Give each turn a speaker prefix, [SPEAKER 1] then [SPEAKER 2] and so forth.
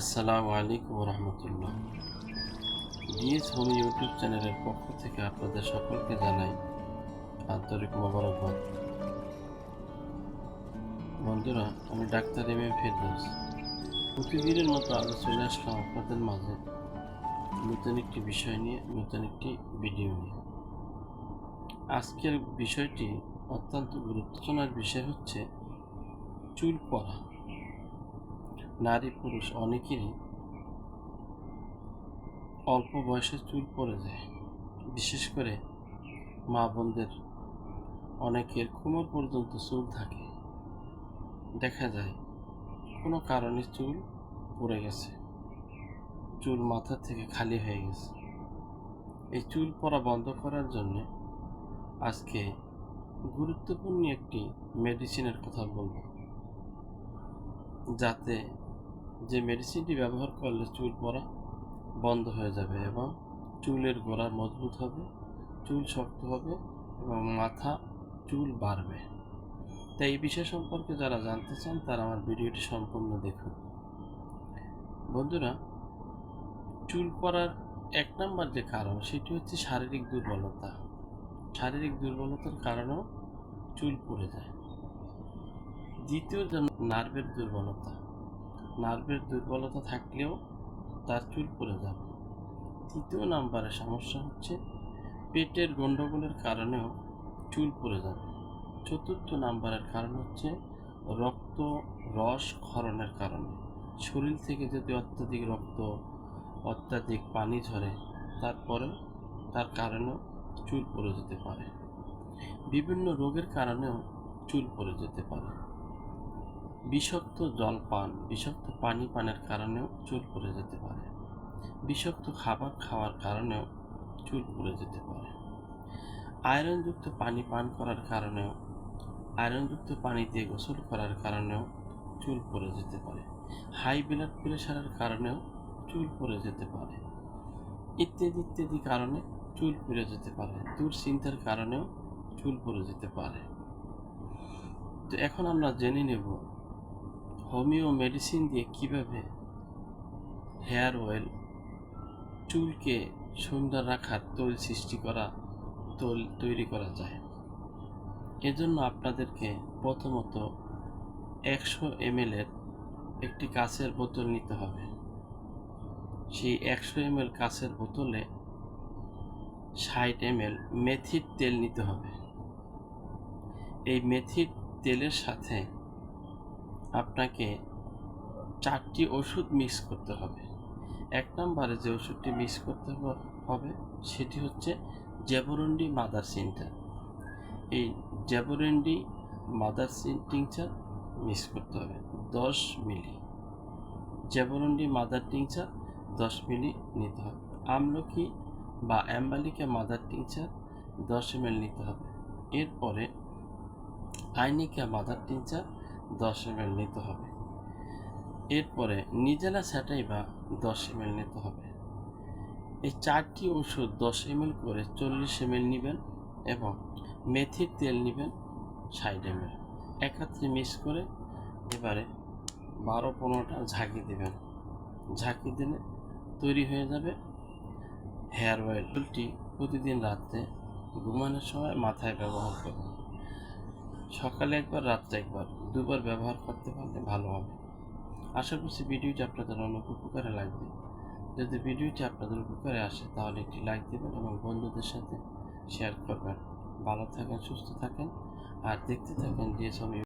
[SPEAKER 1] আসসালামু আলাইকুম রহমতুল্লাহ DS home YouTube চ্যানেলের পক্ষ থেকে আপনাদের সকলকে জানাই আন্তরিক মোবারকবাদ। বন্ধুরা, আমি ডাক্তার এম এম ফেরদৌস। প্রতিদিনের মতো আগে চলে আসলাম আপনাদের মাঝে নতুন একটি বিষয় নিয়ে, নতুন একটি ভিডিও নিয়ে। আজকের বিষয়টি অত্যন্ত গুরুত্বপূর্ণ বিষয় হচ্ছে চুল পড়া। নারী পুরুষ অনেকেরই অল্প বয়সে চুল পড়ে যায়। বিশেষ করে মা বোনদের অনেকের কোমর পর্যন্ত চুল থাকে। দেখা যায় কোনো কারণে চুল পড়ে গেছে। চুল মাথা থেকে খালি হয়ে গেছে। এই চুল পড়া বন্ধ করার জন্য আজকে গুরুত্বপূর্ণ একটি মেডিসিনের কথা বলব। যাতে যে মেডিসিনটি ব্যবহার করলে চুল পড়া বন্ধ হয়ে যাবে এবং চুলের গোড়া মজবুত হবে, চুল শক্ত হবে এবং মাথা, চুল বাড়বে। তাই এই বিষয় সম্পর্কে যারা জানতে চান, তারা আমার ভিডিওটি সম্পূর্ণ দেখুন। বন্ধুরা, চুল পড়ার এক নম্বর যে কারণ, সেটি হচ্ছে শারীরিক দুর্বলতা। শারীরিক দুর্বলতার কারণেও চুল পড়ে যায়। দ্বিতীয় নার্ভের দুর্বলতা। নার্ভের দুর্বলতা থাকলেও তার চুল পড়ে যাবে। তৃতীয় নাম্বারের সমস্যা হচ্ছে পেটের গণ্ডগোলের কারণেও চুল পড়ে যাবে। চতুর্থ নাম্বারের কারণ হচ্ছে রক্ত রস ক্ষরণের কারণে। শরীর থেকে যদি অত্যাধিক রক্ত, অত্যাধিক পানি ঝরে তারপরেও তার কারণেও চুল পড়ে যেতে পারে। বিভিন্ন রোগের কারণেও চুল পড়ে যেতে পারে। বিষাক্ত জল পান বিষাক্ত পানি পানের কারণেও চুল পড়ে যেতে পারে। বিষাক্ত খাবার খাওয়ার কারণেও চুল পড়ে যেতে পারে। আয়রনযুক্ত পানি পান করার কারণেও, আয়রনযুক্ত পানি দিয়ে গোসল করার কারণেও চুল পড়ে যেতে পারে। হাই ব্লাড প্রেশারের কারণেও চুল পড়ে যেতে পারে। ইত্যাদি ইত্যাদি কারণে চুল পড়ে যেতে পারে। দুশ্চিন্তার কারণেও চুল পড়ে যেতে পারে। তো এখন আমরা জেনে নেব হোমিও মেডিসিন দিয়ে কীভাবে হেয়ার অয়েল চুলকে সুন্দর রাখার তৈল সৃষ্টি করা তৈল তৈরি করা যায়? এজন্য আপনাদেরকে প্রথমত একশো এমএল এর একটি কাঁচের বোতল নিতে হবে। সেই একশো এমএল কাঁচের বোতলে ষাট এমএল মেথির তেল নিতে হবে। এই মেথির তেলের সাথে আপনাকে চারটি ওষুধ মিক্স করতে হবে। এক নম্বরে যে ওষুধটি মিক্স করতে হবে সেটি হচ্ছে জ্যাবোরন্ডি মাদার সিনটার এই জ্যাবোরেন্ডি মাদার টিংচার মিক্স করতে হবে দশ মিলি। জ্যাবোরন্ডি মাদার টিংচার দশ মিলি নিতে হবে। আমলকি বা অ্যাম্বালিকা মাদার টিংচার দশ এম নিতে হবে। এরপরে আইনিকা মাদার টিংচার দশ এম নিতে হবে। এরপরে নিজেলা স্যাটাই বা দশ এম নিতে হবে। এই চারটি ওষুধ দশ এম করে চল্লিশ এম নেবেন এবং মেথির তেল নেবেন ষাট এম একাত্রে মিক্স করে এবারে বারো পনেরোটা ঝাঁকি দেবেন। ঝাঁকি দিলে তৈরি হয়ে যাবে হেয়ার অয়েলটি প্রতিদিন রাত্রে ঘুমানোর সময় মাথায় ব্যবহার করুন। সকালে একবার, রাত্রে একবার, দুবার ব্যবহার করতে পারলে ভালো হবে। আশা করছি ভিডিওটি আপনাদের অনেক উপকারে লাগবে। যদি ভিডিওটি আপনাদের উপকারে আসে, তাহলে একটি লাইক দেবেন এবং বন্ধুদের সাথে শেয়ার করবেন। ভালো থাকেন, সুস্থ থাকেন, আর দেখতে থাকেন ডিএস